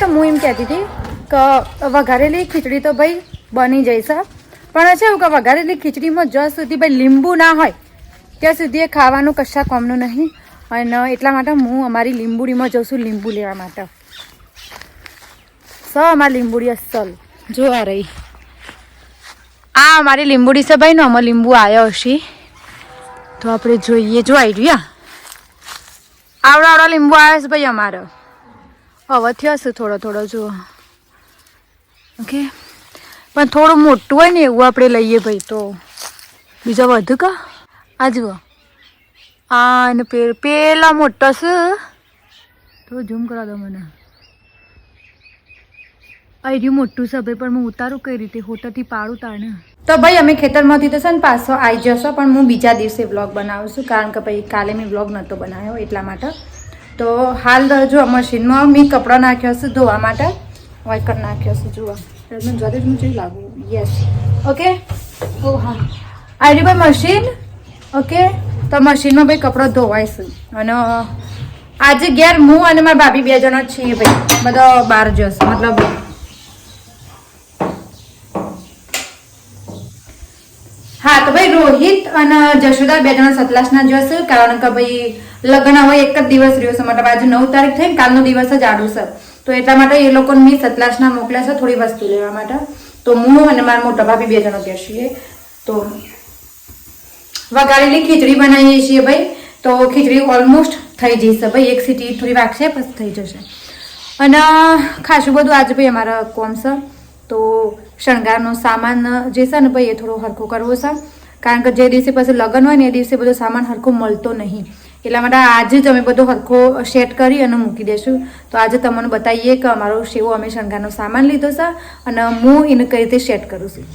તો હું એમ કહેતી હતી કે વઘારેલી ખીચડી તો ભાઈ બની જઈશે પણ છે એવું કે વઘારેલી ખીચડીમાં જ્યાં સુધી ભાઈ લીંબુ ના હોય, ત્યાં સુધી એ ખાવાનું કશા કોમનું નહીં. અને એટલા માટે હું અમારી લીંબુડીમાં જઉં છું લીંબુ લેવા માટે. સ અમારી લીંબુડી અસલ. જો આ રહી. આ અમારી લીંબુડી છે ભાઈ ને અમે લીંબુ આવ્યો હશે. તો આપણે જોઈએ, જો આવી રહ્યા આવડા આવડા લીંબુ આવ્યા છે ભાઈ અમારે. હવે થયો થોડો થોડો, જુઓ. ઓકે પણ થોડું મોટું હોય ને એવું આપણે લઈએ ભાઈ તો. બીજા વધુ કા? આ જુઓ. આ ને પેલા મોટા છે. તો ઝૂમ કરા દો મને. આ રહ્યું મોટું છે ભાઈ, પણ હું ઉતારું કઈ રીતે? હોટલથી પાડું તાણે. તો ભાઈ, અમે ખેતરમાંથી તો છે ને પાછો આવી જશો, પણ હું બીજા દિવસે વ્લોગ બનાવું છું. કારણ કે ભાઈ, કાલે મેં વ્લોગ નહોતો બનાવ્યો એટલા માટે. તો હાલ જો મશીનમાં મેં કપડાં નાખ્યો છે ધોવા માટે. વાઇકર નાખ્યો છે જુઓ. જ્યારે હું જોઈ લાગુ. યસ ઓકે ઓ હા. આવી ભાઈ મશીન. ઓકે તો મશીનમાં ભાઈ કપડાં ધોવાય છે અને આજે ઘેર હું અને મારા ભાભી બે જણા છીએ ભાઈ. બધો બહાર જશે મતલબ હા તો ભાઈ રોહિત અને જશોદા બે જણા સતલાસના જશે કારણ કે ભાઈ લગ્ન હવે એક જ દિવસ રહ્યો છે, મતલબ આજે નવ તારીખ થઈ કાલનો દિવસ જ આડું છે. તો એટલા માટે એ લોકોને મેં સતલાસના મોકલ્યા છે થોડી વસ્તુ લેવા માટે. તો હું અને મારા મોટા ભાભી બે જણો ગયા તો વઘારેલી ખીચડી બનાવીએ છીએ ભાઈ. તો ખીચડી ઓલમોસ્ટ થઈ જશે ભાઈ. એક સીટી થોડી વાગશે પછી થઈ જશે. અને ખાસું બધું આજે ભાઈ અમારા કોમ છે. તો શણગારનો સામાન જે છે ને ભાઈ એ થોડો હરખો કરવો છે. કારણ કે જે દિવસે પછી લગ્ન હોય ને એ દિવસે બધો સામાન હરખો મળતો નહીં. એટલા માટે આજે જ અમે બધો હરખો સેટ કરી અને મૂકી દઈશું તો આજે તમને બતાવીએ કે અમારો શેવો અમે શણગારનો સામાન લીધો છે અને હું એને કઈ રીતે સેટ કરું છું.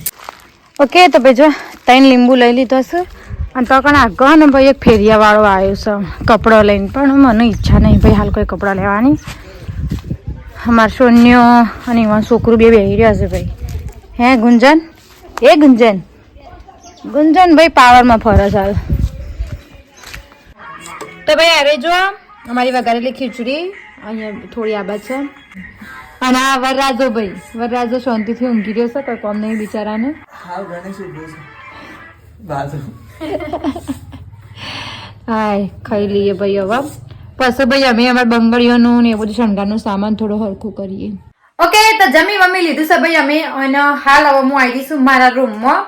ઓકે, તો ભાઈ જો, ત્રણ લીંબુ લઈ લીધો છે. અને તો કણ આગળ ને ભાઈ એક ફેરિયાવાળો આવ્યો છે. કપડો લઈને પણ મને ઈચ્છા નહીં ભાઈ હાલ કોઈ કપડાં લેવાની. અમારા સોન્યો અને એમાં છોકરું બે બેહી રહ્યા છે ભાઈ. હે ગુંજન? એ ગુંજન? ગુંજન ભાઈ પાવરમાં ફરે ચાલ હાલ. તો ભાઈ અરે જો અમારી વઘારેલી ખીચડી. અહીંયા થોડી આબા છે. અને આ વરરાજો ભાઈ. વરરાજો શાંતિથી ઊંઘી રહ્યો છે કોઈ કોમ નહીં બિચારાને. હાય ખાઈ લઈએ ભાઈ હવે. પછી ભાઈ અમે અમારા બંગડીઓનું ને એ બધું શણગારનું સામાન થોડું હરખું કરીએ. ઓકે તો જમી મમ્મી લીધું છે ભાઈ અમે. અને હાલ હવે હું આવી છું મારા રૂમમાં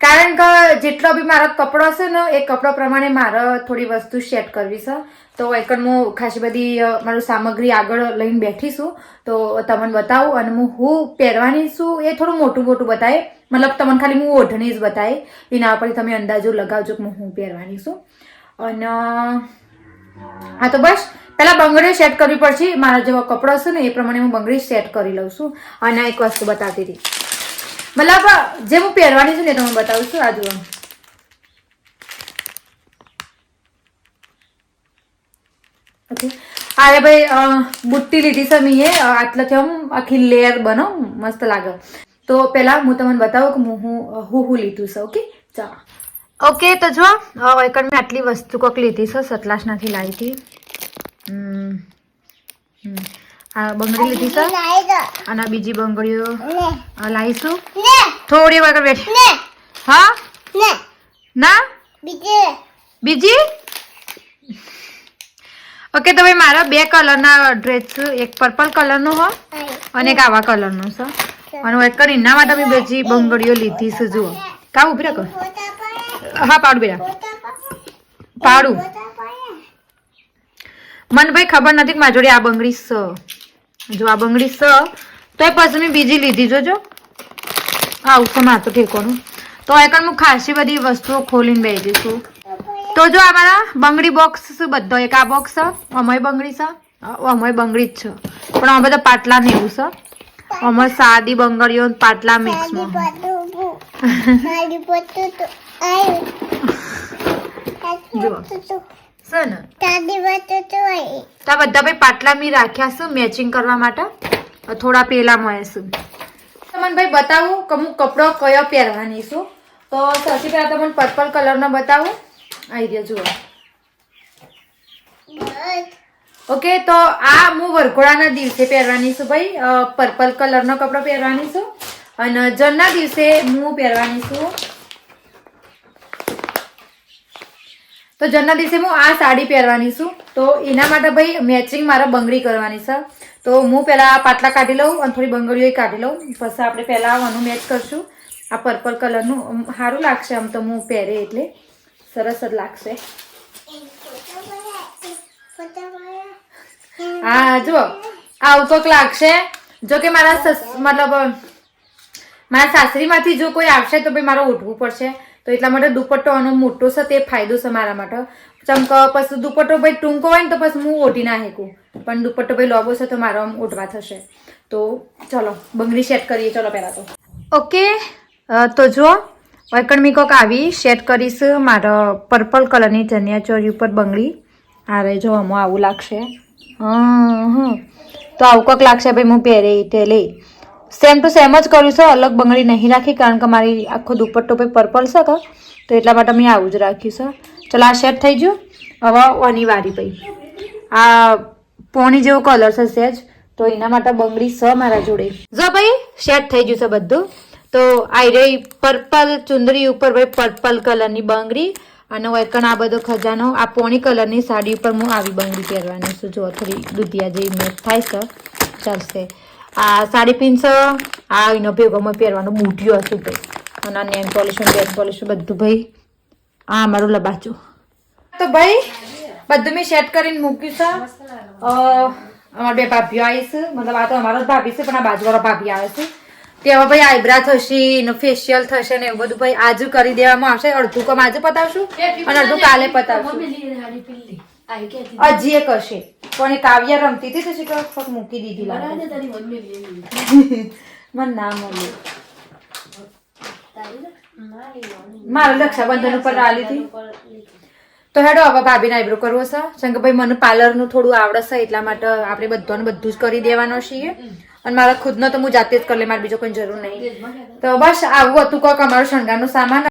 કારણ કે જેટલો બી મારો કપડો છે ને, એ કપડો પ્રમાણે મારે થોડી વસ્તુ સેટ કરવી છે. તો એક હું ખાસી બધી મારું સામગ્રી આગળ લઈને બેઠી છું. તો તમને બતાવું અને હું હું પહેરવાની છું એ થોડું મોટું મોટું બતાવે મતલબ તમને ખાલી હું ઓઢણી જ બતાવે એના પરથી તમે અંદાજો લગાવજો કે હું હું પહેરવાની છું. અને હા તો બસ. પહેલા બંગડી સેટ કરવી પડશે. મારા જેવો કપડો છે ને, એ પ્રમાણે હું બંગડી સેટ કરી લઉં છું. અને એક વસ્તુ બતાવતી હતી. મતલબ, જે હું પહેરવાની છું ને તમને બતાવું છું, આ જુઓ. ઓકે. ભાઈ બુટ્ટી લીધી છે મેં આટલાથી આમ આખી લેયર બનાવ મસ્ત લાગે. તો પહેલાં હું તમને બતાવું કે હું હું હું લીધું છે, ઓકે? ચાલો. ઓકે, તો જો એકડ મેં આટલી વસ્તુ કોક લીધી છે સતલાસનાથી લાવી હતી. આ બંગડી લીધી છે અને આ બીજી બંગડીઓ લાવીશું થોડી વાર બેઠ. હા? ના? બીજી ઓકે તો ભાઈ મારા બે કલરના ડ્રેસ એક પર્પલ કલરનો હો અને એક આવા કલરનો છે. અને હું એક એના માટે મેં બીજી બંગડીઓ લીધી છે જુઓ. કા ઊભી રાખો હા પાડું બેટા પાડું. મને ભાઈ ખબર નથી કે મારી જોડે આ બંગડી સ. જો આ બંગડી સ તો એ પછી મેં બીજી લીધી જોજો. આવું છે મારે ઠેકોનું. તો એકણ હું ખાસી બધી વસ્તુઓ ખોલીને બેસી દઈશું તો જો અમારા બંગડી બોક્સ બધો એક આ બોક્સ છે અમારી બંગડી છે. અમારી બંગડી જ છે. પણ અમે બધા પાટલા ને એવું છે. અમારે સાદી બંગડીઓ પાટલા મિક્સમાં જુઓ. છે ને તો આ બધા ભાઈ પાટલા મેં રાખ્યા છે મેચિંગ કરવા માટે? થોડા પેલા મળે છે તમને ભાઈ બતાવું કે હું કપડો કયો પહેરવાની છું. તો સૌથી પહેલા તમને પર્પલ કલરનો બતાવું. આવી ગયો જુઓ. ઓકે તો આ હું વરઘોડાના દિવસે પહેરવાની છું ભાઈ. પર્પલ કલરનો કપડો પહેરવાની છું. અને જનના દિવસે હું પહેરવાની છું. તો જન્મદિવસે હું આ સાડી પહેરવાની છું. તો એના માટે ભાઈ મેચિંગ મારે બંગડી કરવાની છે. તો હું પહેલાં પાટલા કાઢી લઉં અને થોડી બંગડીઓ કાઢી લઉં. પછી આપણે પહેલાં આનું મેચ કરશું. આ પર્પલ કલરનું સારું લાગશે આમ તો હું પહેરે એટલે. સરસ જ લાગશે. હા, જુઓ. આવું કોક લાગશે. જો કે મારા મતલબ, મારા સાસરીમાંથી જો કોઈ આવશે તો ભાઈ મારે ઉઠવું પડશે. તો એટલા માટે દુપટ્ટો આનો મોટો છે, તે ફાયદો છે મારા માટે. ચમક પછી દુપટ્ટો ભાઈ ટૂંકો હોય ને તો પછી હું ઓટી ના હેકું પણ દુપટ્ટો ભાઈ લોબો છે તો મારો આમ ઓઢવા થશે. તો ચલો, બંગડી સેટ કરીએ, ચલો પહેલાં તો. ઓકે તો જુઓ, વૈકણ કોક આવી સેટ કરીશ મારો પર્પલ કલરની ચનિયા ચોરી ઉપર બંગડી. આ રે જો, આમાં આવું લાગશે. હં હં. તો આવું કોક લાગશે, ભાઈ હું પહેરે તે લે સેમ ટુ સેમ જ કર્યું છે, અલગ બંગડી નહીં રાખી, કારણ કે મારી આખો દુપટ્ટો ભાઈ પર્પલ છે કે? તો એટલા માટે મેં આવું જ રાખ્યું છે. ચલો, આ સેટ થઈ ગયું. હવે ઓની વારી ભાઈ. આ પોણી જેવો કલર છે સેજ તો એના માટે બંગડી છે મારા જોડે. જો ભાઈ સેટ થઈ ગયું છે બધું. તો આઈ રહી પર્પલ ચુંદરી ઉપર ભાઈ પર્પલ કલરની બંગડી, અને વેકણ આ બધો ખજાનો, આ પોણી કલરની સાડી ઉપર હું આવી બંગડી પહેરવાની છું. જો થોડી દુધિયા જેવી મેચ થાય છે ચાલશે. આ સાડી પિન્સ આ એનો ભેગોમાં પહેરવાનો બૂટિયો હશે ભાઈ અને નેમ પોલિશ બેન પોલિશ બધું ભાઈ. આ મારું લબાચું. તો ભાઈ બધું મેં સેટ કરીને મૂક્યું છે. અ, અમારા બે ભાભીઓ આવી છે. મતલબ આ તો અમારો જ ભાભી છે પણ આ બાજુવાળો ભાભી આવે છે. તેમાં ભાઈ આઈબ્રા થશે એનું ફેશિયલ થશે ને એવું બધું ભાઈ આજુ કરી દેવામાં આવશે. અડધું કામ આજે પતાવશું અને અડધું કાલે પતાવશું. હજી એક હશે પણ એ કાવ્ય રમતી હતી તો ફક્ત મૂકી દીધી લાગે. મને ના મળ્યું મારે રક્ષાબંધન ઉપર લાલી હતી. તો હેડો હવે ભાભીને આઈબ્રો કરવો છે. શંકરભાઈ મને પાર્લરનું થોડું આવડશે છે એટલા માટે આપણે બધાને બધું જ કરી દેવાનો છીએ. અને મારા ખુદનો તો હું જાતે જ કરી લે મારે બીજો કોઈ જરૂર નહીં. તો બસ આવું હતું કોક અમારો શણગારનો સામાન.